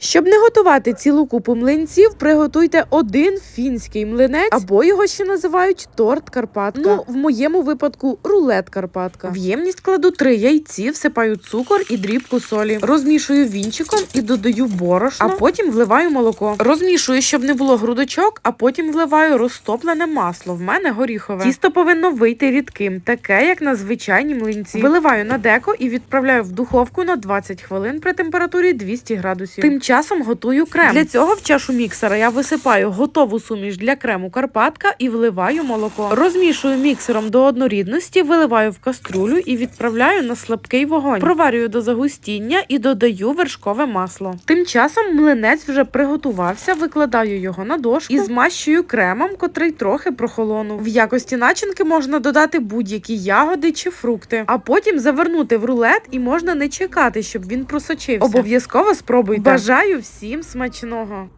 Щоб не готувати цілу купу млинців, приготуйте один фінський млинець, або його ще називають торт Карпатка. Ну, в моєму випадку рулет Карпатка. В ємність кладу три яйці, всипаю цукор і дрібку солі. Розмішую вінчиком і додаю борошно, а потім вливаю молоко. Розмішую, щоб не було грудочок, а потім вливаю розтоплене масло. В мене горіхове. Тісто повинно вийти рідким, таке як на звичайні млинці. Виливаю на деко і відправляю в духовку на 20 хвилин при температурі 200 градусів. Тим часом готую крем. Для цього в чашу міксера я висипаю готову суміш для крему Карпатка і вливаю молоко. Розмішую міксером до однорідності, виливаю в каструлю і відправляю на слабкий вогонь. Проварюю до загустіння і додаю вершкове масло. Тим часом млинець вже приготувався, викладаю його на дошку і змащую кремом, котрий трохи прохолонув. В якості начинки можна додати будь-які ягоди чи фрукти, а потім завернути в рулет і можна не чекати, щоб він просочився. Обов'язково спробуйте. Бажаю всім смачного!